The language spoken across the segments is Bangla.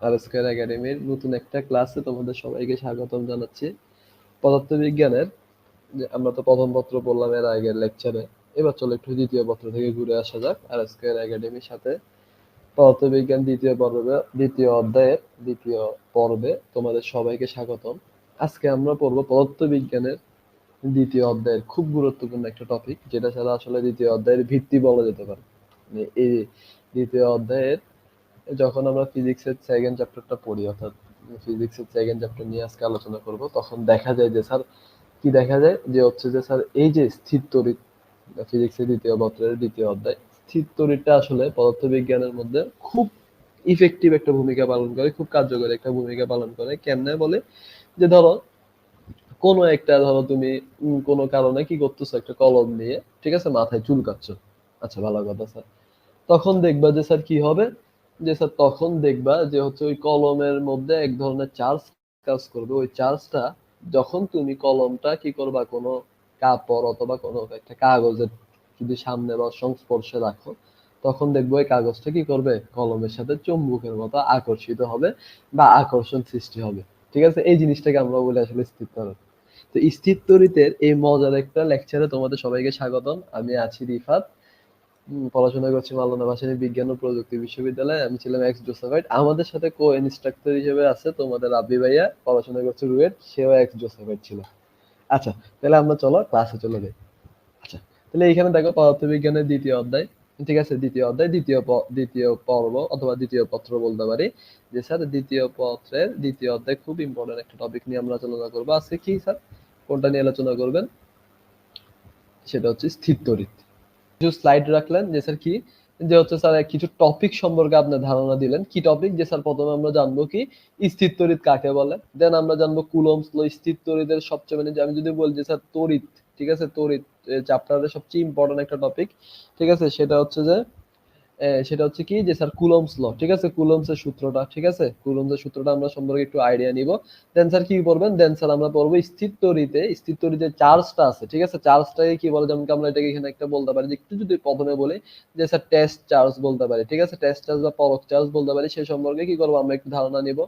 আর স্কয়ার একাডেমির নতুন একটা ক্লাসে তোমাদের সবাইকে স্বাগতম জানাচ্ছি। পদার্থবিজ্ঞানের, যে আমরা তো প্রথম পত্র পড়লাম এর আগের লেকচারে এবার চলো একটু দ্বিতীয় পত্র থেকে ঘুরে আসা যাক। আর একাডেমির সাথে পদার্থবিজ্ঞান দ্বিতীয় পর্বে দ্বিতীয় অধ্যায়ের দ্বিতীয় পর্বে তোমাদের সবাইকে স্বাগতম। আজকে আমরা পড়ব পদার্থবিজ্ঞানের দ্বিতীয় অধ্যায়ের খুব গুরুত্বপূর্ণ একটা টপিক যেটা ছাড়া আসলে দ্বিতীয় অধ্যায়ের ভিত্তি বলা যেতে পারে। মানে এই দ্বিতীয় অধ্যায়ের যখন আমরা ফিজিক্সের সেকেন্ড চ্যাপ্টারটা পড়ি, অর্থাৎ ফিজিক্সের সেকেন্ড চ্যাপ্টার নিয়ে আজকে আলোচনা করব, তখন দেখা যায় যে স্যার, কি দেখা যায়? যে হচ্ছে যে স্যার, এই যে স্থির তড়িৎ ফিজিক্সের দ্বিতীয় পত্রের দ্বিতীয় অধ্যায়, স্থির তড়িৎটা আসলে পদার্থবিজ্ঞানের মধ্যে খুব ইফেক্টিভ একটা ভূমিকা পালন করে, খুব কার্যকরী একটা ভূমিকা পালন করে। কেমনে বলে? যে ধরো, কোনো একটা ধরো তুমি কোনো কারণে কি করতেছো একটা কলম নিয়ে, ঠিক আছে, মাথায় চুলকাচ্ছ আচ্ছা ভালো কথা, স্যার। তখন দেখবা যে স্যার কি হবে? যে স্যার তখন দেখবা যে হচ্ছে ওই কলমের মধ্যে এক ধরনের চার্জ কাজ করবে। ওই চার্জটা যখন তুমি কলমটা কি করবা, কোনো কাপড় অথবা কোনো একটা কাগজের যদি সামনে বা সংস্পর্শে রাখো, তখন দেখব ওই কাগজটা কি করবে? কলমের সাথে চুম্বকের মতো আকর্ষিত হবে বা আকর্ষণ সৃষ্টি হবে। ঠিক আছে? এই জিনিসটাকে আমরা বলি আসলে স্থির তো স্থির তরিতের এই মজার একটা লেকচারে তোমাদের সবাইকে স্বাগতম। আমি আছি রিফাত। পড়াশোনা করছি মাওলানা ভাসানী বিজ্ঞান ও প্রযুক্তি বিশ্ববিদ্যালয়ে। আমি ছিলাম এক্স জোসেফাইট আমাদের সাথে কো ইনস্ট্রাক্টর হিসেবে আছে তোমাদের রাব্বি ভাইয়া। পড়াশোনা করছে রুয়েট। সেও এক্স জোসেফাইট ছিল। আচ্ছা তাহলে আমরা চলো ক্লাসে চলে যাই। আচ্ছা তাহলে এখানে দেখো পদার্থবিজ্ঞানের দ্বিতীয় অধ্যায়। ঠিক আছে? দ্বিতীয় অধ্যায়, দ্বিতীয় দ্বিতীয় পর্ব অথবা দ্বিতীয় পত্র বলতে পারি। যে স্যার, দ্বিতীয় পত্রের দ্বিতীয় অধ্যায় খুব ইম্পর্টেন্ট একটা টপিক নিয়ে আমরা আলোচনা করব। আজকে কি স্যার? কোনটা নিয়ে আলোচনা করবেন? সেটা হচ্ছে স্থির তড়িৎ কিছু স্লাইড রাখলেন যে, স্যার, কি? যে, হচ্ছে, স্যার, কিছু টপিক সম্পর্কে আপনার ধারণা দিলেন। কি টপিক যে, স্যার, প্রথমে আমরা জানব কি স্থির তড়িৎ কাকে বলে? দেন আমরা জানব কুলম স্লো স্থির তড়িতের সবচেয়ে মানে আমি যদি বলি যে, স্যার, তড়িৎ, ঠিক আছে? তড়িৎ চ্যাপ্টারের সবচেয়ে ইম্পর্টেন্ট একটা টপিক ঠিক আছে? সেটা হচ্ছে যে সেটা হচ্ছে কি যে, স্যার কুলমস ল, ঠিক আছে? কুলমস এর সূত্রটা, ঠিক আছে? কুলমস এর সূত্রটা আমরা সম্পর্কে একটু আইডিয়া নিব। দেন স্যার, কি করবেন দেন স্যার, আমরা পড়ব স্থির স্থিতরিতে চার্জটা আছে, ঠিক আছে? চার্জটাকে কি বলে? যেমন আমরা এটাকে এখানে একটা বলতে পারি যে, একটু যদি প্রথমে বলি যে, স্যার টেস্ট চার্জ বলতে পারি, ঠিক আছে? টেস্ট চার্জ বা পরক চার্জ বলতে পারি, সে সম্পর্কে কি করব? আমরা একটু ধারণা নিব।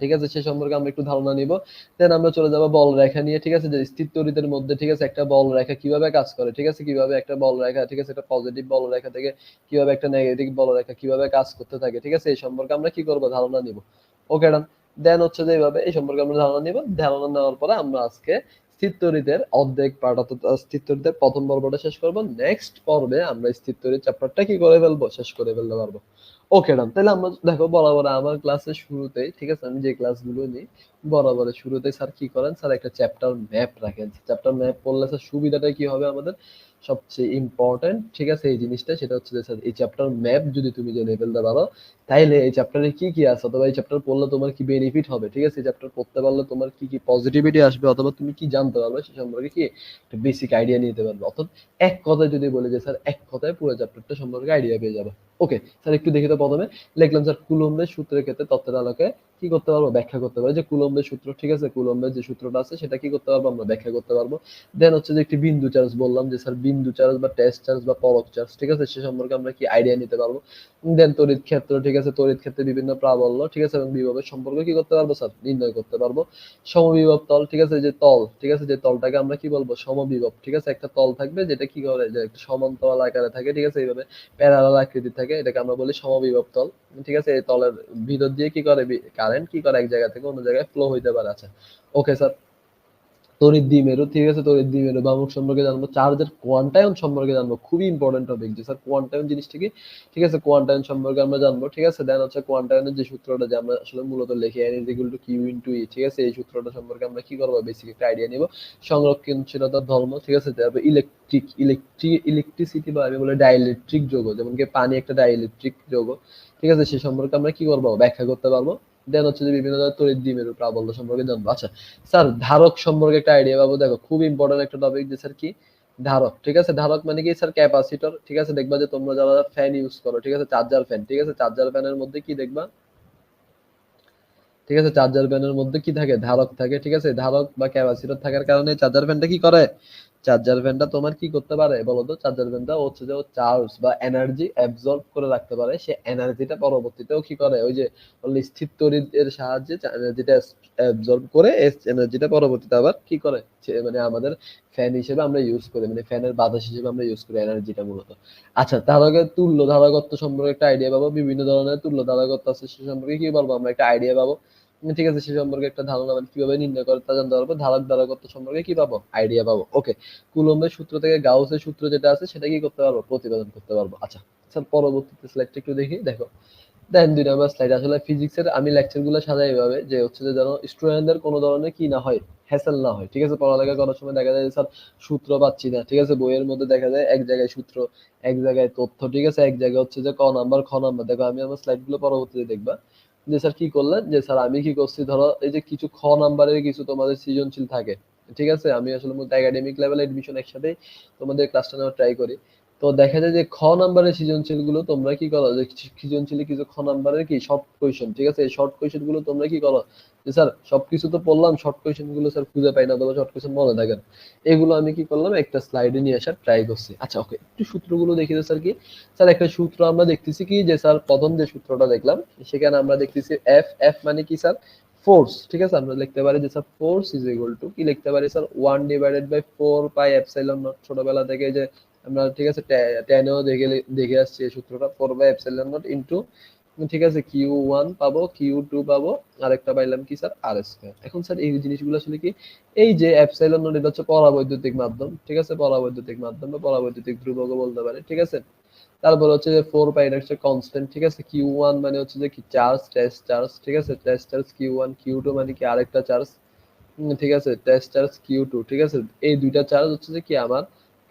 ঠিক আছে, সে সম্পর্কে আমরা একটু ধারণা নিব। দেন আমরা চলে যাব বল রেখা নিয়ে, ঠিক আছে? যে স্থির তড়িতের মধ্যে, ঠিক আছে, একটা বল রেখা কীভাবে কাজ করে, ঠিক আছে? কীভাবে একটা বল রেখা, ঠিক আছে, একটা পজিটিভ বল রেখা থেকে কীভাবে একটা নেগেটিভ বল রেখা কীভাবে কাজ করতে থাকে, ঠিক আছে? এই সম্পর্কে আমরা কি করব? ধারণা নিব। ওকে ডান দেন হচ্ছে যে এইভাবে, এই সম্পর্কে আমরা ধারণা নিব। ধারণা নেওয়ার পরে আমরা আজকে স্থির তড়িতের অর্ধেক পার্ট অর্থাৎ স্থির তড়িতের প্রথম পর্বটা শেষ করব। নেক্সট পর্বে আমরা স্থির তড়িৎ চ্যাপ্টারটা কি করে ফেলব? শেষ করে ফেলতে পারব। ওকে ডান তাহলে আমরা, দেখো, বরাবর আমার ক্লাসের শুরুতেই, ঠিক আছে? আমি যে ক্লাসগুলো নিই বরাবর শুরুতে স্যার কি করেন? স্যার একটা চ্যাপ্টার ম্যাপ রাখেন। চ্যাপ্টার ম্যাপ পড়লে স্যার সুবিধাটা কি হবে আমাদের? সবচেয়ে ইম্পর্টেন্ট ঠিক আছে, এই জিনিসটা, সেটা হচ্ছে যে স্যার, এই চ্যাপ্টার ম্যাপ যদি তুমি জেনে ফেলতে পারো তাইলে এই চ্যাপ্টারে কি কি আছে? অথবা এই চ্যাপ্টার পড়লে তোমার কি বেনিফিট হবে? ঠিক আছে, এই চ্যাপ্টার পড়তে পারলে তোমার কি কি পজিটিভিটি আসবে? অথবা তুমি কি জানতে পারবে? সে সম্পর্কে কি একটা বেসিক আইডিয়া নিতে পারবে? অর্থাৎ এক কথায় যদি বলে যে স্যার, এক কথায় পুরো চ্যাপ্টারটা সম্পর্কে আইডিয়া পেয়ে যাবে। ওকে স্যার, একটু দেখে তো প্রথমে। লিখলাম, স্যার কুলম্বের সূত্রের ক্ষেত্রে তত্ত্বের আলোকে কি করতে পারব? ব্যাখ্যা করতে পারব। যে কুলম্বের সূত্র, ঠিক আছে? কুলম্বের যে সূত্রটা আছে, সেটা কি করতে পারব? আমরা ব্যাখ্যা করতে পারব। দেন হচ্ছে যে একটি বিন্দু চার্জ বললাম যে, স্যার, বিন্দু চার্জ বা টেস্ট চার্জ বা পরক চার্জ, ঠিক আছে? সে সম্পর্কে আমরা কি আইডিয়া নিতে পারব? দেন তড়িৎ ক্ষেত্র, ঠিক আছে? তড়িৎ ক্ষেত্রে বিভিন্ন প্রাবল্য, ঠিক আছে? এবং বিভবের সম্পর্ক কি করতে পারব, স্যার? নির্ণয় করতে পারব। সমবিভব তল, ঠিক আছে? যে তল, ঠিক আছে? যে তলটাকে আমরা কি বলব? সমবিভব, ঠিক আছে? একটা তল থাকবে, যেটা কি করে? যে একটা সমান্তরাল আকারে থাকে, ঠিক আছে? এইভাবে প্যারালাল আকৃতি থাকে, এটাকে আমরা বলি সমবিভব তল, ঠিক আছে? এই তলের ভিতর দিয়ে কি করে? কারেন্ট কি করে, এক জায়গা থেকে অন্য জায়গায় ফ্লো হইতে পারে। আচ্ছা ওকে স্যার তড়িৎ দ্বিমেরু, ঠিক আছে তড়িৎ দ্বিমেরু বামক সম্পর্কে জানব। চার্জের কোয়ান্টায়ন সম্পর্কে জানব, খুবই ইম্পর্টেন্ট টপিক যে স্যার কোয়ান্টায়ন জিনিসটা কি? ঠিক আছে কোয়ান্টায়ন সম্পর্কে আমরা জানব, ঠিক আছে? দেন হচ্ছে কোয়ান্টায়নের যে সূত্রটা যে আমরা আসলে মূলত লিখি n is equal to q e ঠিক আছে? এই সূত্রটা সম্পর্কে আমরা কি করব? বেসিক একটা আইডিয়া নিব। সংরক্ষণশীলতার ধর্ম, ঠিক আছে? তারপর ইলেকট্রিক ইলেকট্রিক ইলেকট্রিসিটি বা আমি বলি ডাইইলেকট্রিক যৌগ, যেমন কি পানি একটা ডাইইলেকট্রিক যৌগ, ঠিক আছে? সে সম্পর্কে আমরা কি করব? ব্যাখ্যা করতে পারব। দেন হচ্ছে যে বিভিন্ন ধরনের তড়িৎ দ্বিমেরু প্রাবল্য সম্পর্কে জানব। আচ্ছা স্যার, ধারক সম্পর্কে একটা আইডিয়া পাবো। দেখো, খুব ইম্পর্টেন্ট একটা টপিক যে স্যার কি? ধারক, ঠিক আছে? ধারক মানে কি স্যার? ক্যাপাসিটর ঠিক আছে? দেখবা যে তোমরা যারা ফ্যান ইউজ করো, ঠিক আছে? চার্জার ফ্যান ঠিক আছে? চার্জার ফ্যানের মধ্যে কি দেখবা? ঠিক আছে? চার্জার ফ্যানের মধ্যে কি থাকে? ধারক থাকে, ঠিক আছে? ধারক বা ক্যাপাসিটর থাকার কারণে চার্জার ফ্যানটা কি করে? চার্জার ফ্যানটা তোমার কি করতে পারে বলো তো চার্জার ফ্যানটা হচ্ছে যে চার্জ বা এনার্জি অ্যাবজর্ব করে রাখতে পারে। সে এনার্জিটা পরবর্তীতেও কি করে? ওই যে স্থির তড়িৎ সাহায্যে এনার্জিটা অ্যাবজর্ব করে এনার্জিটা পরবর্তীতে আবার কি করে? মানে আমাদের ফ্যান হিসেবে আমরা ইউজ করি। মানে ফ্যানের বাতাস হিসেবে আমরা ইউজ করি এনার্জিটা মূলত। আচ্ছা ধারকের তুল্য ধারকত্ব সম্পর্কে একটা আইডিয়া পাবো। বিভিন্ন ধরনের তুল্য ধারকত্ব আছে সে সম্পর্কে কি বলব? আমরা একটা আইডিয়া পাবো। ঠিক আছে, সে সম্পর্কে একটা ধারণা মানে কীভাবে নির্ণয় করে তা জানতে পারব ধারক ধারকত্ব সম্পর্কে কি পাবো? আইডিয়া পাবো। ওকে কুলম্বের সূত্র থেকে গাউসের সূত্র যেটা আছে, সেটা কি করতে পারব? প্রতিপাদন করতে পারব। আচ্ছা স্যার পরবর্তীতে স্লাইডটা একটু দেখি। দেখো, দেন দুই নাম্বার স্লাইড আসলে ফিজিক্সের আমি লেকচারগুলো সাজাই এভাবে, যে হচ্ছে যে যেন স্টুডেন্টদের কোনো ধরনের কি না হয় হ্যাসেল না হয়, ঠিক আছে? পড়ালেখা করার সময় দেখা যায় স্যার, সূত্র পাচ্ছি না। ঠিক আছে? বইয়ের মধ্যে দেখা যায় এক জায়গায় সূত্র, এক জায়গায় তথ্য, ঠিক আছে? এক জায়গায় হচ্ছে যে ক নাম্বার খ নাম্বার দেখো, আমি আমার স্লাইডগুলো পরবর্তীতে দেখবা। যে স্যার কি করলেন? যে স্যার, আমি কি করছি? ধরো, এই যে কিছু খ নাম্বারের কিছু তোমাদের সৃজনশীল থাকে, ঠিক আছে? আমি আসলে মূলত একাডেমিক লেভেল এডমিশন একসাথে তোমাদের ক্লাসটা নেওয়ার ট্রাই করি। তো দেখা যায় যে খ নাম্বারের সৃজনশীলগুলো তোমরা কি করো? যে সৃজনশীল কিছু খ নাম্বারের কি শর্ট কোয়েশন ঠিক আছে? এই শর্ট কোয়েশনগুলো তোমরা কি করো? যে স্যার, সবকিছু তো পড়লাম শর্ট কোয়েশনগুলো স্যার খুঁজে পাই না অথবা শর্ট কোয়েশন মনে থাকে এগুলো আমি কি করলাম, একটা স্লাইডে নিয়ে আসার ট্রাই করছি। আচ্ছা ওকে একটু সূত্রগুলো দেখি স্যার কি? স্যার, একটা সূত্র আমরা দেখতেছি কি? যে স্যার, প্রথম যে সূত্রটা দেখলাম, সেখানে আমরা দেখতেছি এফ এফ মানে কি স্যার? ফোর্স ঠিক আছে? আমরা লিখতে পারি যে sir force is equal to কি? লিখতে পারি sir one divided by four pi epsilon nought ছোটবেলা থেকে যে আমরা ঠিক আছে টেনেও দেখে দেখে আসছি এই সূত্রটা। Four by epsilon nought into ঠিক আছে কিউ ওয়ান পাবো কিউ টু পাবো, আরেকটা পাইলাম কি স্যার আর স্কোয়ার এখন স্যার এই জিনিসগুলো আসলে কি, এই যে অ্যাপসাইলন নট এটা হচ্ছে পরাবৈদ্যুতিক মাধ্যম, ঠিক আছে, পরাবৈদ্যুতিক মাধ্যম বা পরাবৈদ্যুতিক ধ্রুবকও বলতে পারে, ঠিক আছে? তারপর হচ্ছে যে ফোর পাই, এটা হচ্ছে কনস্ট্যান্ট ঠিক আছে? কিউ ওয়ান মানে হচ্ছে যে কি চার্জ টেস্ট চার্জ ঠিক আছে? Test charge q one q two মানে কি আরেকটা চার্জ ঠিক আছে? টেস্ট চার্জ কিউ টু ঠিক আছে? এই দুইটা চার্জ হচ্ছে যে কি, আমার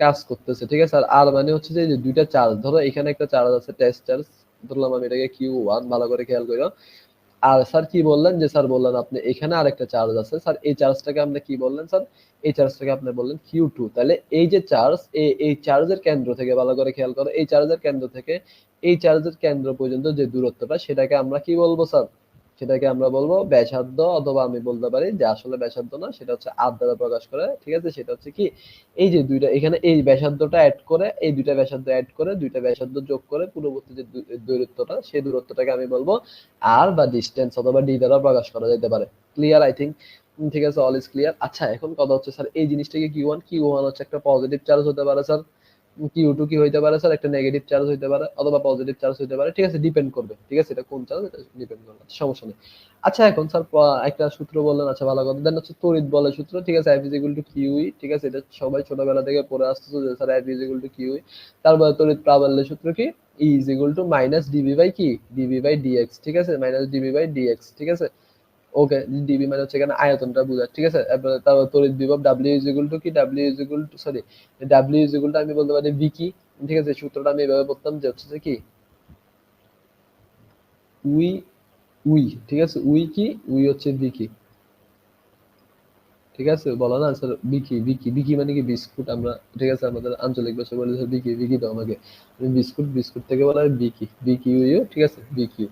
কাজ করতেছে, ঠিক আছে? আর আর মানে হচ্ছে যে দুইটা চার্জ ধরো এখানে একটা চার্জ আছে টেস্ট চার্জ ধরলাম আমি এটাকে কিউ ওয়ান ভালো করে খেয়াল করো আর স্যার কি বললেন? যে স্যার বললেন, আপনি এখানে আরেকটা চার্জ আছে। স্যার এই চার্জটাকে আপনি কি বললেন স্যার এই চার্জটাকে আপনি বললেন কিউ টু তাহলে এই যে চার্জ এই চার্জের কেন্দ্র থেকে ভালো করে খেয়াল করো, এই চার্জের কেন্দ্র থেকে এই চার্জের কেন্দ্র পর্যন্ত যে দূরত্বটা, সেটাকে আমরা কি বলব স্যার সেটাকে আমরা বলব ব্যাসার্ধ অথবা আমি বলতে পারি যে আসলে ব্যাসার্ধ না, সেটা হচ্ছে আর দ্বারা প্রকাশ করে, ঠিক আছে? সেটা হচ্ছে কি, এই যে দুইটা, এখানে এই ব্যাসার্ধটা অ্যাড করে, এই দুইটা ব্যাসার্ধ অ্যাড করে, দুইটা ব্যাসার্ধ যোগ করে পূর্ববর্তী যে দূরত্বটা সেই দূরত্বটাকে আমি বলব আর বা ডিস্টেন্স অথবা ডি দ্বারা প্রকাশ করা যেতে পারে। ক্লিয়ার আই থিঙ্ক ঠিক আছে অল ইজ ক্লিয়ার আচ্ছা এখন কথা হচ্ছে স্যার এই জিনিসটাকে কি ওয়ান কি ওয়ান হচ্ছে একটা পজিটিভ চার্জ হতে পারে স্যার কি হইতে পারে স্যার? একটা নেগেটিভ চার্জ হইতে পারে অথবা পজিটিভ চার্জ হইতে পারে। ঠিক আছে ডিপেন্ড করবে। ঠিক আছে, এটা কোন চার্জ এটা ডিপেন্ড করবে। সমস্যা নেই। আচ্ছা এখন স্যার একটা সূত্র বললেন। আচ্ছা ভালো কথা। দেন হচ্ছে তড়িৎ বলের সূত্র। ঠিক আছে এফ ইকুয়াল টু কিউই ঠিক আছে, এটা সবাই ছোটবেলা থেকে পড়ে আসতেছে যে, sir F equal to q E তারপরে তড়িৎ প্রাবল্যের সূত্র কি? E is to minus d V by কি d V by d x ঠিক আছে মাইনাস ডিবি বাই ডিএক্স ঠিক আছে ওকে ডিবি মানে হচ্ছে এখানে আয়তনটা ঠিক আছে? তারপর তড়িৎ বিভব ডাব্লিউ ইজ ইকুয়াল টু কি? W is equal to sorry W is equal to আমি বলতে পারি ভি কি? ঠিক আছে, সূত্রটা আমি এভাবে যে হচ্ছে কি? উই উই, ঠিক আছে? উই কি? উই হচ্ছে বিকি ঠিক আছে? বলো না স্যার বিকি বিকি বিকি মানে কি? বিস্কুট আমরা, ঠিক আছে? আমাদের আঞ্চলিক ভাষা বলে বিকি বিকি তো আমাকে। বিস্কুট বিস্কুট থেকে বলা হয় বিকি বিকিউ ঠিক আছে? V q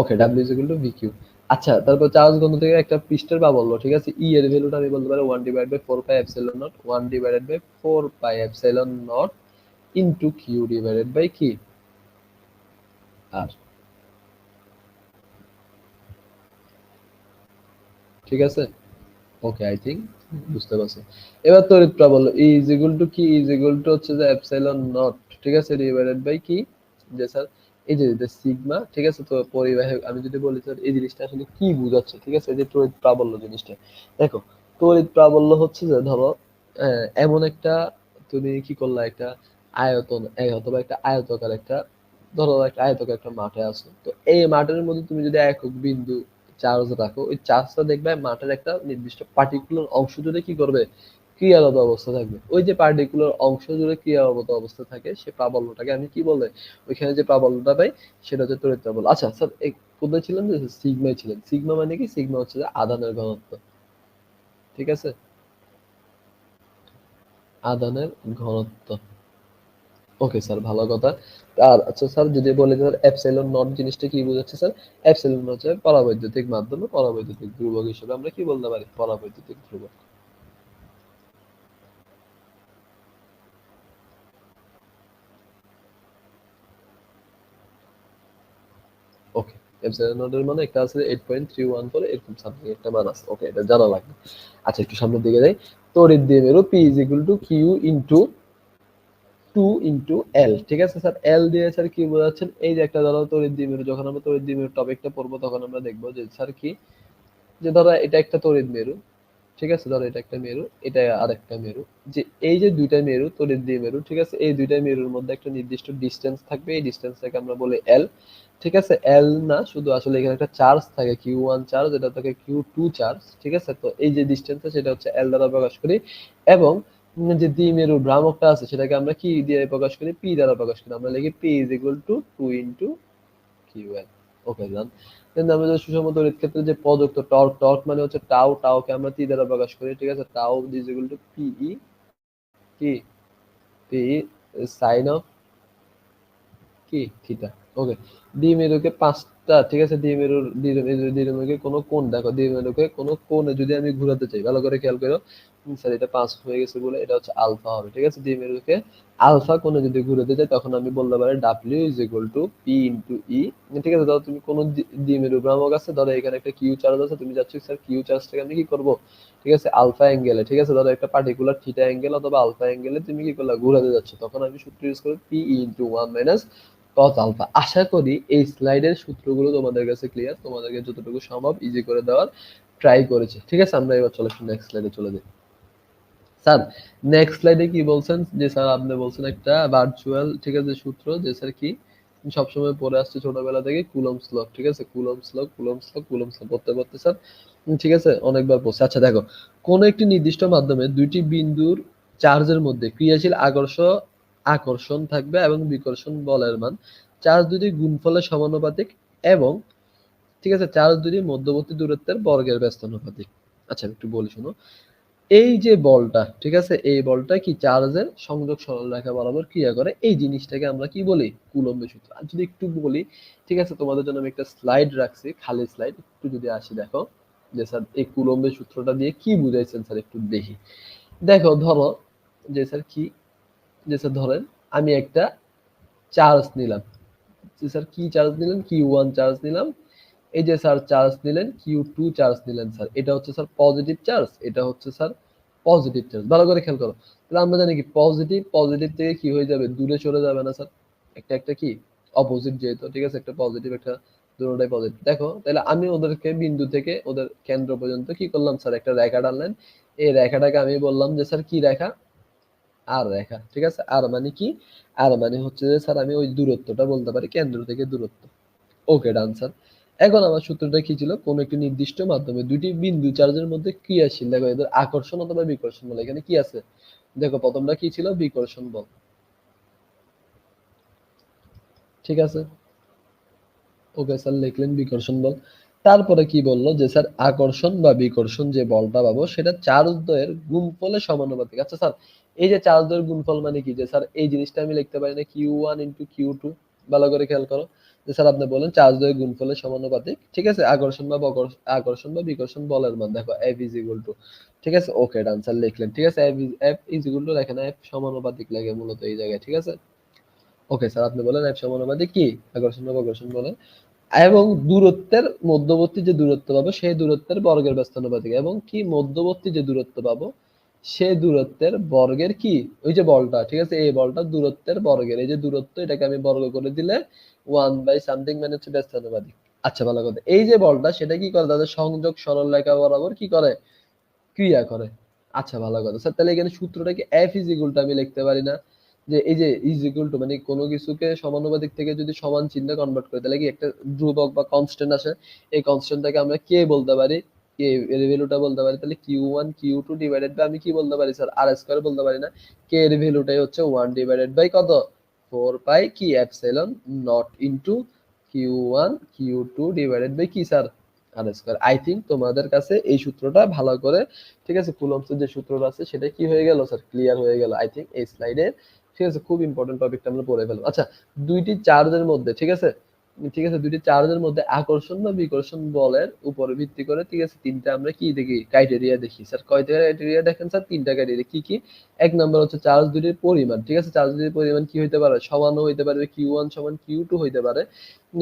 okay W is equal to V q আচ্ছা তারপর চার্জ গন্ধ থেকে একটা পৃষ্ঠের বা বলল ঠিক আছে? ই এর ভ্যালুটা আমি বলতে পারি one divide by four pi epsilon nought one divided by four pi epsilon nought into q divided by কি আর ঠিক আছে? ওকে আই থিঙ্ক বুঝতে পারছ। এবার তড়িৎ প্রাবল্য ই ইজ ইকুয়াল টু কি ইজ ইকুয়াল টু হচ্ছে যে এপসাইলন নট ঠিক আছে? ডিভাইডেড বাই কি যে স্যার এই যে সিগমা ঠিক আছে? তো পরিবাহে, আমি যদি বলি স্যার এই জিনিসটা আসলে কি বোঝাচ্ছে, ঠিক আছে? যে তড়িৎ প্রাবল্য জিনিসটা। দেখো, তড়িৎ প্রাবল্য হচ্ছে যে, ধরো এমন একটা, তুমি কি করলা, একটা আয়তন অথবা একটা আয়তকার, একটা, ধরো, একটা আয়তকার একটা মাঠে আছো। তো এই মাঠের মধ্যে তুমি যদি একক বিন্দু চার্জ রাখো, ওই চার্জটা দেখবে মাঠের একটা নির্দিষ্ট পার্টিকুলার অংশ জুড়ে কি করবে? ক্রিয়ারত অবস্থা থাকবে। ওই যে পার্টিকুলার অংশ জুড়ে ক্রিয়ারত অবস্থা থাকে, সে প্রাবল্যটাকে আমি কি বলে? ওইখানে যে প্রাবল্যটা পাই, সেটা হচ্ছে তড়িৎ প্রাবল্য আচ্ছা স্যার কোথায় ছিলেন যে সিগমায় ছিলেন? সিগমা মানে কি? সিগমা হচ্ছে যে আধানের ঘনত্ব। ঠিক আছে? আদানের ঘনত্ব। ওকে স্যার ভালো কথা। আর আচ্ছা স্যার যদি বলি স্যার এপসাইলন নট জিনিসটা কি বোঝাচ্ছে স্যার এপসাইলন হচ্ছে পরাবৈদ্যুতিক মাধ্যমে পরাবৈদ্যুতিক ধ্রুবক হিসেবে আমরা কি বলতে পারি? পরাবৈদ্যুতিক ধ্রুবক ওকে এপসাইলন মানে একটা আছে 8.314 এরকম একটা মান আছে। ওকে এটা জানা লাগবে। আচ্ছা একটু সামনের দিকে যাই। তড়িৎ equal to Q into 2 into L, ঠিক আছে স্যার L দিয়ে স্যার কি বোঝাচ্ছেন? এই যে একটা ধরো তড়িৎ মেরু যখন আমরা তড়িৎ দ্বিমেরু টপিকটা পড়ব, তখন আমরা দেখব যে স্যার কি, যে ধরো এটা একটা তড়িৎ মেরু ঠিক আছে, ধরো এটা একটা মেরু, এটা আরেকটা মেরু। যে এই যে দুইটা মেরু, তড়িৎ মেরু, ঠিক আছে? এই দুইটা মেরুর মধ্যে একটা নির্দিষ্ট ডিসটেন্স থাকবে, এই ডিসটেন্সটাকে আমরা বলি এল ঠিক আছে? এল না, শুধু আসলে এখানে একটা চার্জ থাকে কিউ ওয়ান চার্জ এটা থাকে কিউ টু চার্জ ঠিক আছে? তো এই যে ডিসটেন্সটা সেটা হচ্ছে এল দ্বারা প্রকাশ করি। এবং যে দ্বিমেরু ভ্রামকটা আছে, সেটাকে আমরা কি দিয়ে প্রকাশ করি? পি দ্বারা প্রকাশ করি। আমরা লিখি P is equal to two into q l okay জান দেন আমরা যদি সুষম তড়িৎ ক্ষেত্রে যে প্রযুক্ত টর্ক টর্ক মানে হচ্ছে টাও টাওকে আমরা টি দ্বারা প্রকাশ করি, ঠিক আছে? টাও ইজ ইকুয়াল টু পিই কি পি সাইন অফ কি থিটা ওকে দ্বিমেরুকে পাঁচটা ঠিক আছে? দ্বিমেরুর দ্বিমেরুকে কোনো কোণ দেখো দ্বিমেরুকে কোনো কোণে যদি আমি ঘোরাতে চাই, ভালো করে খেয়াল করো। স্যার, এটা পাঁচ হয়ে গেছে বলে এটা হচ্ছে আলফা হবে, ঠিক আছে? দ্বিমেরুকে আলফা কোণে যদি ঘুরাতে চাই, তখন আমি বলতে পারি W is equal to P into E ঠিক আছে? ধরো, তুমি কোনো দ্বিমেরু ভ্রামক আছে, ধরো, এখানে একটা কিউ চার্জ আছে, তুমি যাচ্ছ, স্যার কিউ চার্জটাকে আমি কি করব? ঠিক আছে? আলফা অ্যাঙ্গেলে ঠিক আছে? ধরো, একটা পার্টিকুলার থিটা অ্যাঙ্গেল অথবা আলফা অ্যাঙ্গেলে তুমি কি করলা, ঘুরাতে যাচ্ছ। তখন আমি সূত্র ইউজ করব P into one minus cos alpha আশা করি এই স্লাইডের সূত্রগুলো তোমাদের কাছে ক্লিয়ার তোমাদেরকে যতটুকু সম্ভব ইজি করে দেওয়ার ট্রাই করেছে। ঠিক আছে, আমরা এবার চলো নেক্সট স্লাইডে চলে যাই। স্যার নেক্সট স্লাইডে কি বলছেন? যে স্যার আপনি বলছেন একটা ভার্চুয়াল ঠিক আছে, সূত্র, যে স্যার কি? সবসময় পড়ে আসছে ছোটবেলা থেকে কুলমস লক, ঠিক আছে? Coulomb's law Coulomb's law Coulomb's law, পড়তে পড়তে স্যার ঠিক আছে, অনেকবার পড়ছে। আচ্ছা দেখো, কোন একটি নির্দিষ্ট মাধ্যমে দুইটি বিন্দুর চার্জের মধ্যে ক্রিয়াশীল আকর্ষ আকর্ষণ থাকবে এবং বিকর্ষণ বলের মান। চার্জ দুটি গুণফলের সমানুপাতিক এবং, ঠিক আছে, চার্জ দুটি মধ্যবর্তী দূরত্বের বর্গের ব্যস্তানুপাতিক। আচ্ছা একটু বলি শোনো। এই যে বলটা, ঠিক আছে, এই বলটা কি চার্জের সংযোগ সরলরেখা বরাবর ক্রিয়া করে? এই জিনিসটাকে আমরা কি বলি? কুলম্বে সূত্র। আর যদি একটু বলি, ঠিক আছে, তোমাদের জন্য আমি একটা স্লাইড রাখছি, খালি স্লাইড, একটু যদি আসি, দেখো। যে স্যার, এই কুলম্বে সূত্রটা দিয়ে কি বুঝাইছেন স্যার, একটু দেখি। দেখো, ধরো যে স্যার কি যে স্যার ধরেন, আমি একটা চার্জ নিলাম। যে স্যার কি চার্জ নিলেন? কিউ ওয়ান চার্জ নিলাম। এই যে স্যার চার্জ নিলেন কিউ টু চার্জ নিলেন স্যার এটা হচ্ছে স্যার পজিটিভ চার্জ এটা হচ্ছে স্যার পজিটিভ চার্জ ভালো করে খেয়াল করো। তাহলে আমরা জানি কি পজিটিভ পজিটিভ থেকে কি হয়ে যাবে? দূরে সরে যাবে না স্যার একটা একটা কি? অপোজিট যেহেতু, ঠিক আছে? একটা পজিটিভ একটা দুটোটাই পজিটিভ দেখো, তাহলে আমি ওদেরকে বিন্দু থেকে, ওদের কেন্দ্র পর্যন্ত কি করলাম স্যার একটা রেখা টানলেন। এই রেখাটাকে আমি বললাম যে স্যার কি রেখা? আর রেখা ঠিক আছে? আর মানে কি? আর মানে হচ্ছে যে, স্যার, আমি ওই দূরত্বটা বলতে পারি, কেন্দ্র থেকে দূরত্ব। ওকে ডান স্যার এখন আমার সূত্রটা কি ছিল? কোন একটি নির্দিষ্ট মাধ্যমে দুটি বিন্দু চার্জের মধ্যে ক্রিয়াশীল, দেখো, এদের আকর্ষণ অথবা বিকর্ষণ বল, এখানে কি আছে? দেখো, প্রথমটা কি ছিল? বিকর্ষণ বল। ঠিক আছে? ওকে স্যার লিখলেন বিকর্ষণ বল। তারপরে কি বলল? যে, স্যার, আকর্ষণ বা বিকর্ষণ যে বলটা পাবো, সেটা চার্জ দ্বয়ের গুণফলের সমানুপাতিক। আচ্ছা স্যার, এই যে চার্জ দ্বয়ের গুণফল মানে কি? যে, স্যার, এই জিনিসটা আমি লিখতে পারি না q one into q two ভালো করে খেয়াল করো। যে, স্যার, আপনি বলেন চার্জ দ্বয়ের গুণফলের সমানুপাতিক। ঠিক আছে? আকর্ষণ বা আকর্ষণ বা বিকর্ষণ বলের মান। দেখো এফ ইজ ইকুয়াল টু ঠিক আছে? ওকে ডান স্যার, লিখলেন। ঠিক আছে? এফ ইজ ইকুয়াল টু এখানে এফ সমানুপাতিক লাগে মূলত এই জায়গায়। ঠিক আছে? ওকে স্যার, আপনি বলেন এফ সমানুপাতিক কি? আকর্ষণ বা আকর্ষণ বলেন এবং দূরত্বের মধ্যবর্তী যে দূরত্ব পাবো, সেই দূরত্বের বর্গের ব্যস্তানুপাতিক। এবং কি মধ্যবর্তী যে দূরত্ব পাবো, সে দূরত্বের বর্গের কি? ওই যে বলটা, ঠিক আছে? এই বলটা দূরত্বের বর্গের। এই যে দূরত্ব, এটাকে আমি বর্গ করে দিলে ওয়ান বাই সামথিং মানে হচ্ছে ব্যস্তানুপাতিক। আচ্ছা ভালো কথা। এই যে বলটা, সেটা কি করে? তাদের সংযোগ সরল রেখা বরাবর কি করে? ক্রিয়া করে। আচ্ছা ভালো কথা। স্যার, তাহলে এখানে সূত্রটাকে এফ ইজ আমি লিখতে পারি না? যে এই যে ইজ ইকুয়াল টু মানে কোনো কিছুকে সমানুপাতিক থেকে যদি সমান চিহ্ন কনভার্ট করে, তাহলে কি একটা ধ্রুবক বা কনস্ট্যান্ট আসে? এই কনস্ট্যান্টটাকে আমরা কে বলতে পারি। কে এর ভ্যালুটা বলতে পারি। তাহলে q one q two divided by আমি কি বলতে পারি স্যার আর স্কোয়ার বলতে পারি না। কে এর ভ্যালুটাই হচ্ছে ওয়ান ডিভাইডেড বাই কত? ফোর পাই কি epsilon nought into q one q two divided by কি স্যার আর আই থিঙ্ক তোমাদের কাছে এই সূত্রটা ভালো করে, ঠিক আছে কুলমসের যে সূত্রটা আছে, সেটা কি হয়ে গেল স্যার ক্লিয়ার হয়ে গেল আই থিঙ্ক এই স্লাইডে ঠিক আছে, খুব ইম্পর্টেন্ট টপিকটা আমরা পড়ে ফেলব। আচ্ছা দুইটি চার্জের মধ্যে, ঠিক আছে? ঠিক আছে, দুইটি চার্জের মধ্যে আকর্ষণ বা বিকর্ষণ বলের উপর ভিত্তি করে, ঠিক আছে, তিনটা আমরা কি দেখি? ক্রাইটেরিয়া দেখি। স্যার কয়টা ক্রাইটেরিয়া দেখেন স্যার, তিনটা ক্রাইটেরিয়া কি কি? এক নম্বর হচ্ছে চার্জ দুটির পরিমাণ, ঠিক আছে, চার্জ দুটির পরিমাণ কি হইতে পারে? সমানও হইতে পারে কিউ ওয়ান সমান কিউ টু হইতে পারে,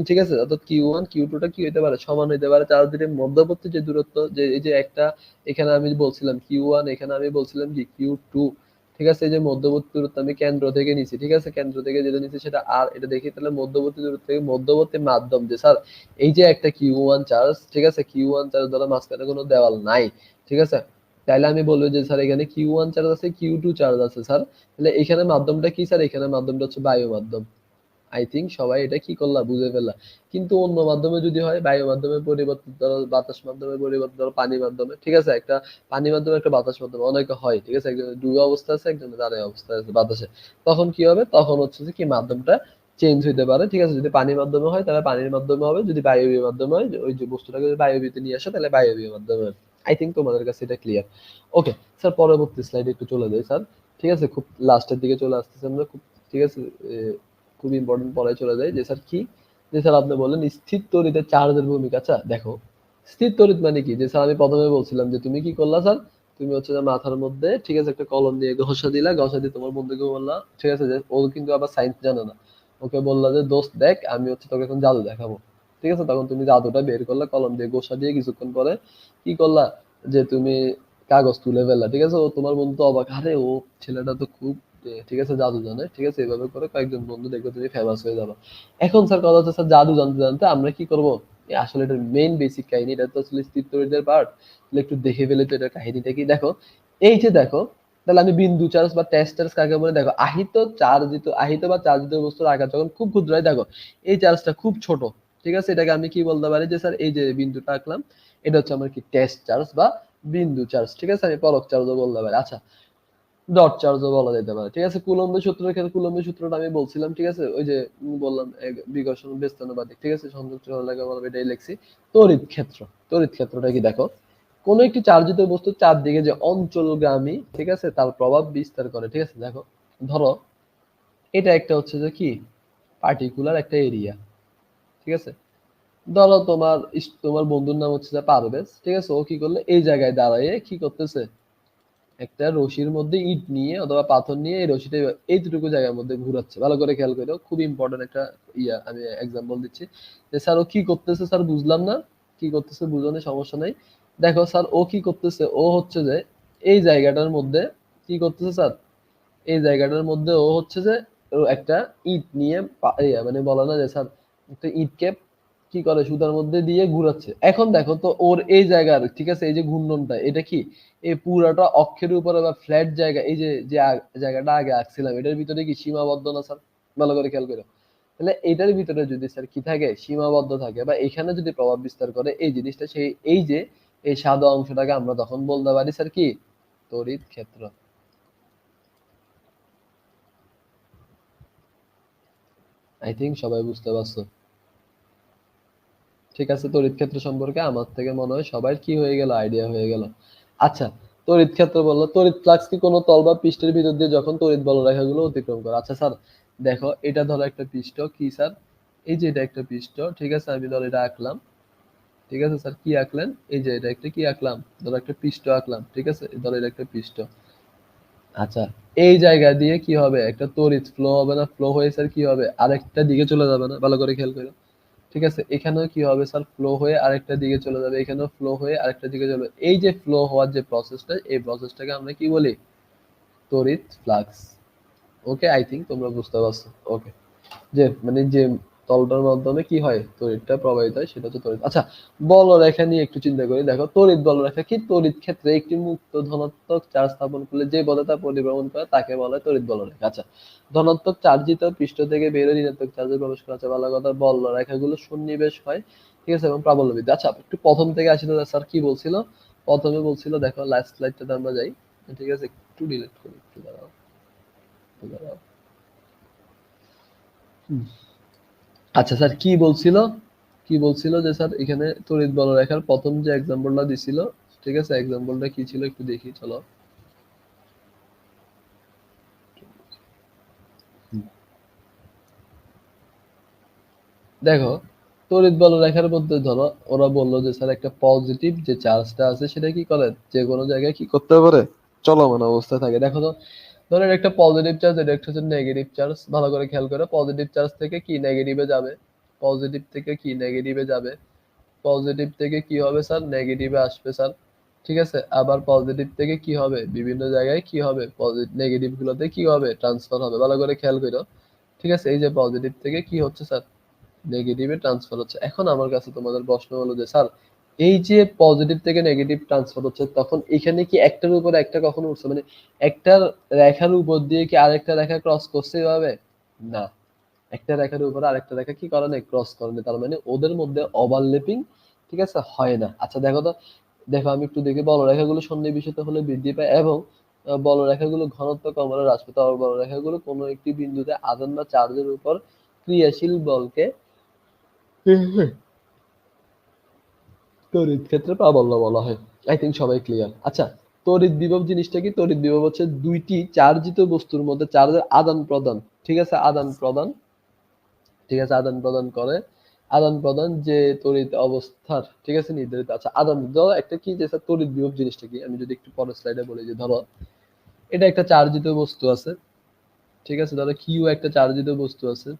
ঠিক আছে, অর্থাৎ কিউ ওয়ান কিউ টুটা কি হইতে পারে? সমান হইতে পারে, চার্জ দুটির মধ্যবর্তী যে দূরত্ব, যে, এই যে একটা, এখানে আমি বলছিলাম কিউ ওয়ান এখানে আমি বলছিলাম কি কিউ টু ঠিক আছে, এই যে মধ্যবর্তী দূরত্ব আমি কেন্দ্র থেকে নিছি, ঠিক আছে? কেন্দ্র থেকে যেটা নিছি সেটা আর, এটা দেখি তাহলে মধ্যবর্তী দূরত্ব থেকে মধ্যবর্তী মাধ্যম যে, স্যার, এই যে একটা কিউ ওয়ান চার্জ ঠিক আছে? কিউ ওয়ান চার্জ দ্বারা মাঝখানে কোনো দেওয়াল নাই, ঠিক আছে? তাহলে আমি বলব যে, স্যার, এখানে কিউ ওয়ান চার্জ আছে কিউ টু চার্জ আছে, স্যার। তাহলে এখানে মাধ্যমটা কি, স্যার? এখানে মাধ্যমটা হচ্ছে বায়ু মাধ্যম আই থিঙ্ক সবাই এটা কি করলা, বুঝে ফেললা। কিন্তু অন্য মাধ্যমে যদি হয় বায়ু মাধ্যমে পরিবর্তন ধরো বাতাস মাধ্যমে পরিবর্তন ধরো পানি মাধ্যমে, ঠিক আছে? একটা পানি মাধ্যমে একটা বাতাস মাধ্যমে, অনেকে হয়, ঠিক আছে? একজন ডুবে অবস্থা আছে, একজন দাঁড়ায় অবস্থা আছে বাতাসে। তখন কি হবে? তখন হচ্ছে যে কি, মাধ্যমটা চেঞ্জ হইতে পারে, ঠিক আছে? যদি পানির মাধ্যমে হয়, তাহলে পানির মাধ্যমে হবে। যদি বায়বীয় মাধ্যমে হয়, ওই যে বস্তুটাকে যদি বায়বীতে নিয়ে আসে, তাহলে বায়বীয় মাধ্যমে হবে। আই থিঙ্ক তোমাদের কাছে এটা ক্লিয়ার ওকে স্যার পরবর্তী স্লাইডে একটু চলে যাই স্যার ঠিক আছে? খুব লাস্টের দিকে চলে আসতেছে আমরা, খুব, ঠিক আছে? খুব ইম্পর্টেন্ট পড়ায় চলে যাই যে, স্যার, কি? যে, স্যার, আপনি বলেন স্থির তড়িতে চার্জের ভূমিকা। আচ্ছা দেখো, স্থির তড়িৎ মানে কি? যে, স্যার, আমি প্রথমে বলছিলাম যে, তুমি কি করলা, স্যার? তুমি হচ্ছে যে, মাথার মধ্যে, ঠিক আছে, একটা কলম দিয়ে ঘষা দিলা, ঘষা দিয়ে তোমার বন্ধুকে বললা ঠিক আছে, যে, ও কিন্তু আবার সায়েন্স জানে না। ওকে বললা যে, দোস্ত, দেখ, আমি হচ্ছে তোকে এখন জাদু দেখাবো। ঠিক আছে, তখন তুমি জাদুটা বের করলা, কলম দিয়ে ঘষা দিয়ে কিছুক্ষণ পরে কি করলা? যে, তুমি কাগজ তুলে ফেললা। ঠিক আছে, ও তোমার বন্ধু তো অবাক, আরে, ও ছেলেটা তো খুব ঠিক আছে জাদু জানে ঠিক আছে, এভাবে করে কয়েকজন বন্ধু দেখবে তুমি ফেমাস হয়ে যাবে। এখন স্যার কথা হচ্ছে স্যার জাদু জানতে জানতে আমরা কি করব? আসলে এটার মেইন বেসিক কাহিনী, এটা তো আসলে স্থিরতরিদের পার্ট একটু দেখে ফেলে তো এটার কাহিনীটা কি? দেখো, এই যে দেখো, তাহলে আমি বিন্দু চার্জ বা টেস্ট চার্জ কাকে বলে? দেখো, আহিত চার্জিত, আহিত বা চার্জিত বস্তুর আঘাত যখন খুব ক্ষুদ্র হয়, দেখো, এই চার্জটা খুব ছোট। ঠিক আছে, এটাকে আমি কি বলতে পারি যে স্যার এই যে বিন্দুটা আঁকলাম, এটা হচ্ছে আমার কি টেস্ট চার্জ বা বিন্দু চার্জ ঠিক আছে, আমি পলক চার্জও বলতে পারি। আচ্ছা ডট চার্জও বলা যেতে পারে। ঠিক আছে? কুলম্বের সূত্রের ক্ষেত্রে কুলম্বের সূত্রটা আমি বলছিলাম, ঠিক আছে? ওই যে বললাম বিকর্ষণ ব্যস্তানুপাতিক ঠিক আছে? সংযোগ চলনাকে বললাম এটাই লিখছি। তড়িৎ ক্ষেত্র, তড়িৎ ক্ষেত্রটা কি দেখো? কোন একটি চার্জিত বস্তু চারদিকে যে অঞ্চলগামী, ঠিক আছে? তার প্রভাব বিস্তার করে, ঠিক আছে? দেখো, ধরো, এটা একটা হচ্ছে যে কি? পার্টিকুলার একটা এরিয়া ঠিক আছে? ধরো তোমার তোমার বন্ধুর নাম হচ্ছে যে পারভেজ, ঠিক আছে? ও কি করলে? এই জায়গায় দাঁড়ায় কি করতেছে? একটা রশির মধ্যে ইট নিয়ে অথবা পাথর নিয়ে এই রশিটা এইটুকু জায়গার মধ্যে ঘুরাচ্ছে। ভালো করে খেয়াল করো খুব ইম্পর্টেন্ট একটা ইয়া আমি এক্সাম্পল দিচ্ছি। যে স্যার ও কি করতেছে স্যার বুঝলাম না। কি করতেছে বুঝানোর সমস্যা নাই। দেখো স্যার ও কি করতেছে? ও হচ্ছে যে এই জায়গাটার মধ্যে কি করতেছে স্যার? এই জায়গাটার মধ্যে ও হচ্ছে যে একটা ইট নিয়ে মানে বলে না যে স্যার, একটা ইটকে কি করে সুতার মধ্যে দিয়ে ঘুরাচ্ছে। এখন দেখো তো ওর এই জায়গার, ঠিক আছে, এই যে ঘূর্ণনটা, এটা কি? এই পুরাটা অক্ষের উপরে বা ফ্ল্যাট জায়গা, এই যে যে জায়গাটা আগে আঁকছিলাম, এটার ভিতরে কি সীমাবদ্ধ না স্যার ভালো করে খেয়াল করো। তাহলে এটার ভিতরে যদি স্যার কি থাকে, সীমাবদ্ধ থাকে বা এখানে যদি প্রভাব বিস্তার করে, এই জিনিসটা সেই এই যে, এই সাদা অংশটাকে আমরা তখন বলতে পারি স্যার কি? তড়িৎ ক্ষেত্র। আই থিঙ্ক সবাই বুঝতে পারছ। ঠিক আছে, তড়িৎ ক্ষেত্র সম্পর্কে আমার থেকে মনে হয় সবার কি হয়ে গেল আইডিয়া হয়ে গেল। আচ্ছা তড়িৎ ক্ষেত্র বলল, তড়িৎ ফ্লাক্স কি কোনো তল বা পৃষ্ঠের ভিতর দিয়ে যখন তড়িৎ বলরেখাগুলো অতিক্রম করে? আচ্ছা স্যার, দেখো, এটা ধরো একটা পৃষ্ঠ, কি স্যার? এই যে এটা একটা পৃষ্ঠ, ঠিক আছে, আমি ধরো এটা আঁকলাম। ঠিক আছে স্যার, কি আঁকলেন? এই যে এটা একটা কি আঁকলাম? ধরো একটা পৃষ্ঠ আঁকলাম, ঠিক আছে ধরো এটা একটা পৃষ্ঠ। আচ্ছা এই জায়গা দিয়ে কি হবে? একটা তড়িৎ ফ্লো হবে না? ফ্লো হয়ে স্যার কি হবে? আরেকটা দিকে চলে যাবে না? ভালো করে খেয়াল করো। ঠিক আছে? এখানেও কি হবে স্যার ফ্লো হয়ে আরেকটা দিকে চলে যাবে। এখানেও ফ্লো হয়ে আরেকটা দিকে চলে যাবে। এই যে ফ্লো হওয়ার যে প্রসেসটা এই প্রসেসটাকে আমরা কি বলি? তড়িৎ ফ্লাক্স ওকে আই থিঙ্ক তোমরা বুঝতে পারছ। ওকে যে মানে যে তলটার মাধ্যমে কি হয়? তড়িৎটা প্রবাহিত হয়, সেটা হচ্ছে তড়িৎ। আচ্ছা বলরেখা নিয়ে একটু চিন্তা করি। দেখো, তড়িৎ বলরেখা কি? তড়িৎ ক্ষেত্রে একটি মুক্ত ধনাত্মক চার্জ স্থাপন করলে যে পদে তা পরিভ্রমণ করে, তাকে বলা হয় তড়িৎ বলরেখা। আচ্ছা ধনাত্মক চার্জিত পৃষ্ঠ থেকে বেরোয় ঋণাত্মক চার্জে প্রবেশ করা আছে। ভালো কথা, বলরেখাগুলো সন্নিবেশ হয়, ঠিক আছে, এবং প্রাবল্য বৃদ্ধি আচ্ছা একটু প্রথম থেকে আসি স্যার কি বলছিল? প্রথমে বলছিল, দেখো লাস্ট স্লাইডটাতে আমরা যাই। ঠিক আছে, একটু ডিলিট করি, একটু দাঁড়াও দাঁড়াও। হুম। আচ্ছা স্যার, কি বলছিল? কি বলছিল যে স্যার, এখানে তড়িৎ বলরেখার প্রথম যে এক্সাম্পলটা দিছিল, ঠিক আছে? এক্সাম্পলটা কি ছিল একটু দেখি, চলো। দেখো, তড়িৎ বলরেখার মধ্যে ধরো, ওরা বলল যে স্যার, একটা পজিটিভ যে চার্জটা আছে, সেটা কি করে? যে কোনো জায়গায় কি করতে পারে? চলমান অবস্থায় থাকে। দেখো তো ধরেন একটা পজিটিভ চার্জ এটা একটা হচ্ছে নেগেটিভ চার্জ ভালো করে খেয়াল করে পজিটিভ চার্জ থেকে কি নেগেটিভে যাবে? পজিটিভ থেকে কি নেগেটিভে যাবে? পজিটিভ থেকে কি হবে স্যার নেগেটিভে আসবে স্যার ঠিক আছে? আবার পজিটিভ থেকে কি হবে? বিভিন্ন জায়গায় কি হবে? নেগেটিভ গুলোতে কি হবে? ট্রান্সফার হবে, ভালো করে খেয়াল করো, ঠিক আছে? এই যে পজিটিভ থেকে কি হচ্ছে স্যার নেগেটিভে ট্রান্সফার হচ্ছে। এখন আমার কাছে তোমাদের প্রশ্ন হলো যে স্যার এই যে পজিটিভ থেকে নেগেটিভ ট্রান্সফার হচ্ছে তখন এখানে কি একটার উপর একটা কখনো উঠছে? মানে একটা রেখার উপর দিয়ে কি আরেকটা রেখা ক্রস করছে এভাবে? না। একটা রেখার উপর আরেকটা রেখা কি করে না ক্রস করে না তার মানে ওদের মধ্যে ওভারল্যাপিং ঠিক আছে? হয় না। আচ্ছা দেখো তো। দেখো আমি একটু দেখি বলরেখাগুলো সন্নিবেশিত হলে বৃদ্ধি পায় এবং আহ, বলরেখাগুলো ঘনত্ব কম হলে হ্রাস পায় তবে বলরেখাগুলো কোনো একটি বিন্দুতে আধান বা চার্জের উপর ক্রিয়াশীল বলকে তড়িৎ ক্ষেত্রে প্রাবল্য বলা হয়। আই থিঙ্ক সবাই ক্লিয়ার আচ্ছা তড়িৎ বিভব জিনিসটা কি? তড়িৎ বিভব হচ্ছে দুইটি চার্জিত বস্তুর মধ্যে চার্জের আদান প্রদান। ঠিক আছে? আদান প্রদান। ঠিক আছে? আদান প্রদান করে। আদান প্রদান যে তড়িৎ অবস্থার। ঠিক আছে? নির্ধারিত। আচ্ছা আদান ধরো একটা কি? যে তড়িৎ বিভব জিনিসটা কি? আমি যদি একটু পরের স্লাইডে বলি যে ধরো, এটা একটা চার্জিত বস্তু আছে। ঠিক আছে? ধরো কিউ একটা চার্জিত বস্তু আছে।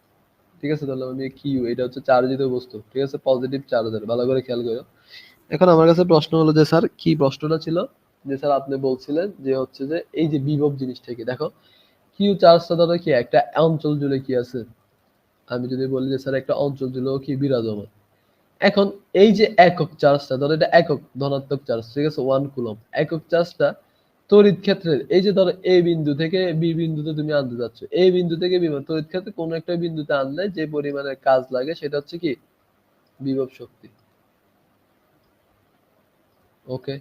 ঠিক আছে? তাহলে আমি কিউ এটা হচ্ছে চার্জিত বস্তু। ঠিক আছে? পজিটিভ চার্জের ভালো করে খেয়াল করো। এখন আমার কাছে প্রশ্ন হলো যে, স্যার, কি প্রশ্নটা ছিল? যে, স্যার, আপনি বলছিলেন যে, হচ্ছে যে, এই যে বিভব জিনিসটা কি? দেখো কিউ চার্জটা ধরো কি? একটা অঞ্চল জুড়ে কি আছে? আমি যদি বলি যে, স্যার, একটা অঞ্চল জুড়েও কি বিরাজমান? এখন, এই যে একক চার্জটা, ধরো এটা একক ধনাত্মক চার্জ, ঠিক আছে? ওয়ান কুলম একক চার্জটা তড়িৎ ক্ষেত্রের, এই যে ধরো এ বিন্দু থেকে বি বিন্দুতে তুমি আনতে যাচ্ছ এ বিন্দু থেকে বি তড়িৎ ক্ষেত্রে কোনো একটা বিন্দুতে আনলে যে পরিমাণে কাজ লাগে, সেটা হচ্ছে কি? বিভব শক্তি। ওকে।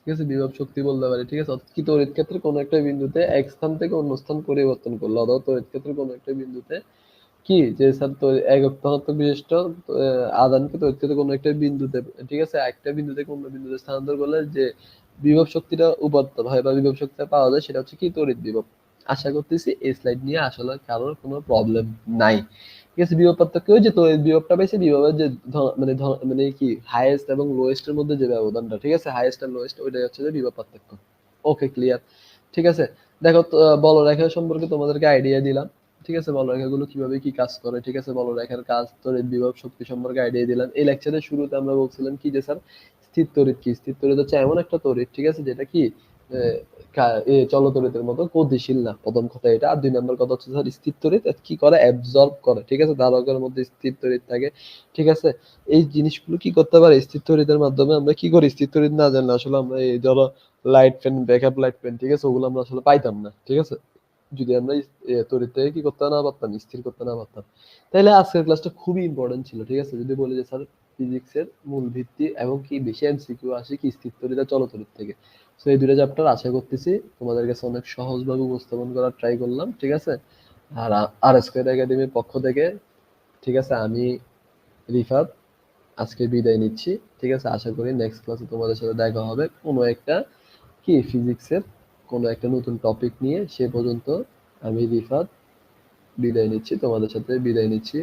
ঠিক আছে, বিভব শক্তি বলতে পারি, ঠিক আছে? কি তড়িৎ ক্ষেত্রে কোনো একটা বিন্দুতে এক স্থান থেকে অন্য স্থান পরিবর্তন করল, অথবা তড়িৎ ক্ষেত্রে কোনো একটা বিন্দুতে কি? যে স্যার একক ধনাত্মক বিশিষ্ট আদানকে তড়িৎ ক্ষেত্রে কোনো একটা বিন্দুতে, ঠিক আছে? একটা বিন্দু থেকে অন্য বিন্দুতে স্থানান্তর করলে যে বিভব শক্তিটা উপাত্ত হয় বা বিভব শক্তিটা পাওয়া যায়, সেটা হচ্ছে কি? তড়িৎ বিভব। আশা করতেছি এই স্লাইড নিয়ে আসলে কারোর কোনো প্রবলেম নাই। ঠিক বিভব পার্থক্য যে তড়িৎ বিভবটা পাইছে বিভবের যে মানে মানে কি হাইয়েস্ট এবং মধ্যে যে ব্যবধানটা ঠিক আছে? হাইয়েস্ট আর লোয়েস্ট ওইটাই হচ্ছে যে বিভব পার্থক্য ওকে ক্লিয়ার ঠিক আছে? দেখো তো, আহ, বলরেখা সম্পর্কে তোমাদেরকে আইডিয়া দিলাম। ঠিক আছে? বলরেখাগুলো কীভাবে কি কাজ করে ঠিক আছে? বলরেখার কাজ তড়িৎ বিভব শক্তি সম্পর্কে আইডিয়া দিলাম। এই লেকচারের শুরুতে আমরা বলছিলাম কি যে স্যার স্থির তড়িৎ কি? স্থির তড়িৎ হচ্ছে এমন একটা তড়িৎ ঠিক আছে? যেটা কি চলতড়িতের মতো গতিশীল না। প্রথম কথা এটা। আর দুই নম্বর কথা হচ্ছে, স্যার, স্থির তড়িৎ কি করে? অ্যাবজর্ব করে। ঠিক আছে? ধারকের মধ্যে স্থির তড়িৎ থাকে। ঠিক আছে? এই জিনিসগুলো কি করতে পারে? স্থির তড়িতের মাধ্যমে আমরা কি করি? স্থির তড়িৎ না জানলে আসলে আমরা এই ধরো light fan backup light fan ঠিক আছে? ওগুলো আমরা আসলে পাইতাম না। ঠিক আছে? যদি আমরা তড়িৎ থেকে কি করতে না পারতাম? স্থির করতে না পারতাম। তাহলে আজকের ক্লাসটা খুবই ইম্পর্টেন্ট ছিল, ঠিক আছে? যদি বলি যে, স্যার ফিজিক্সের মূল ভিত্তি এবং কি বেশি এমসিকিউ আসে কি স্থির তড়িৎ আর থেকে? সো এই দুটো চ্যাপ্টার আশা করতেছি তোমাদের কাছে অনেক সহজভাবে উপস্থাপন করার ট্রাই করলাম, ঠিক আছে? আর আর স্কোয়ার একাডেমির পক্ষ থেকে, ঠিক আছে, আমি রিফাত, আজকে বিদায় নিচ্ছি, ঠিক আছে? আশা করি নেক্সট ক্লাসে তোমাদের সাথে দেখা হবে কোনো একটা কি ফিজিক্সের কোনো একটা নতুন টপিক নিয়ে, সে পর্যন্ত আমি রিফাত বিদায় নিচ্ছি, তোমাদের সাথে বিদায় নিচ্ছি।